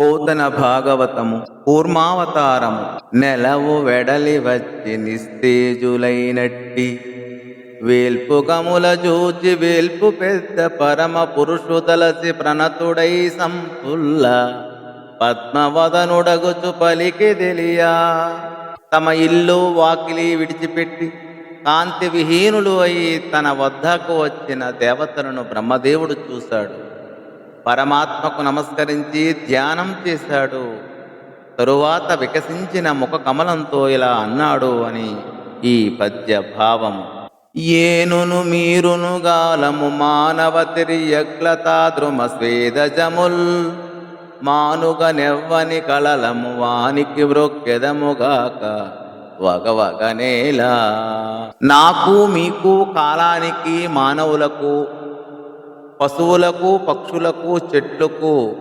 పోతన భాగవతము కూర్మావతారము నెలవు వెడలి వచ్చి నిస్తేజులైనట్టి. వేల్పుగముల జూచి వేల్పు పెద్ద పరమ పురుషు తలసి ప్రణతుడై సంపుల్ల. పద్మవదనుడగుచు పలికి తెలియా. తమ ఇల్లు వాకిలి విడిచిపెట్టి కాంతి విహీనులు అయి తన వద్దకు వచ్చిన దేవతలను బ్రహ్మదేవుడు చూశాడు. పరమాత్మకు నమస్కరించి ధ్యానం చేశాడు. తరువాత వికసించిన ముఖ కమలంతో ఇలా అన్నాడు అని ఈ పద్య భావము ఏనును మీరును గాలము మానవ తిరియగ్లతాద్రుమ స్వేదజముల్. మానుగ నెవ్వని కళలము వానికి వ్రొక్కెదముగాక వగవగనేలా నాకు మీకు కాలానికి మానవులకు పశువులకు పక్షులకు చెట్లకు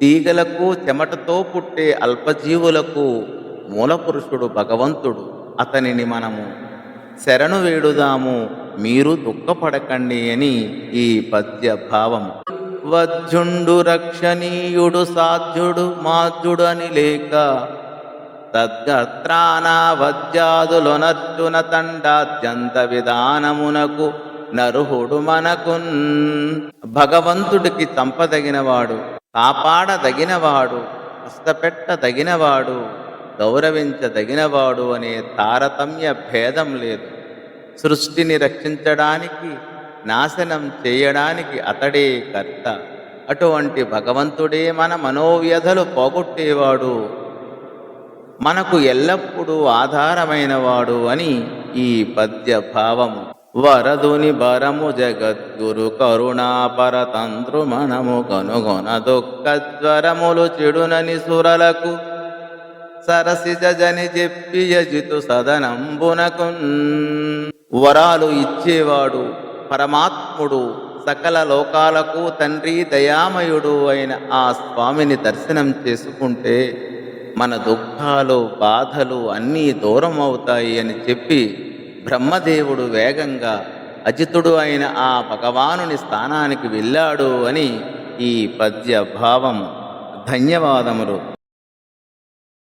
తీగలకు చెమటతో పుట్టే అల్పజీవులకు మూలపురుషుడు భగవంతుడు. అతనిని మనము శరణు వేడుదాము మీరు దుఃఖపడకండి అని ఈ పద్య భావం వజ్జుండు రక్షణీయుడు సాధ్యుడు మాధ్యుడు అని లేక తద్గత్రానా వజ్యాదులొనర్జున తండాత్యంత విధానమునకు నరుహుడు మనకున్ భగవంతుడికి చంపదగినవాడు కాపాడదగినవాడు కష్టపెట్టదగినవాడు గౌరవించదగినవాడు అనే తారతమ్య భేదం లేదు. సృష్టిని రక్షించడానికి నాశనం చేయడానికి అతడే కర్త. అటువంటి భగవంతుడే మన మనోవ్యధలు పోగొట్టేవాడు. మనకు ఎల్లప్పుడూ ఆధారమైనవాడు అని ఈ పద్య భావము వరదుని బరము జగద్గురు కరుణాపరతంత్రు మనము కనుగొన దుఃఖజ్వరములు చెడునని సురలకు సరసిజని చెప్పి యజితు సదనంబునకు వరాలు ఇచ్చేవాడు పరమాత్ముడు సకల లోకాలకు తండ్రి దయామయుడు అయిన ఆ స్వామిని దర్శనం చేసుకుంటే మన దుఃఖాలు బాధలు అన్నీ దూరం అవుతాయి అని చెప్పి బ్రహ్మదేవుడు వేగంగా అజితుడు అయిన ఆ భగవానుని స్థానానికి వెళ్ళాడు అని ఈ పద్య భావం ధన్యవాదములు.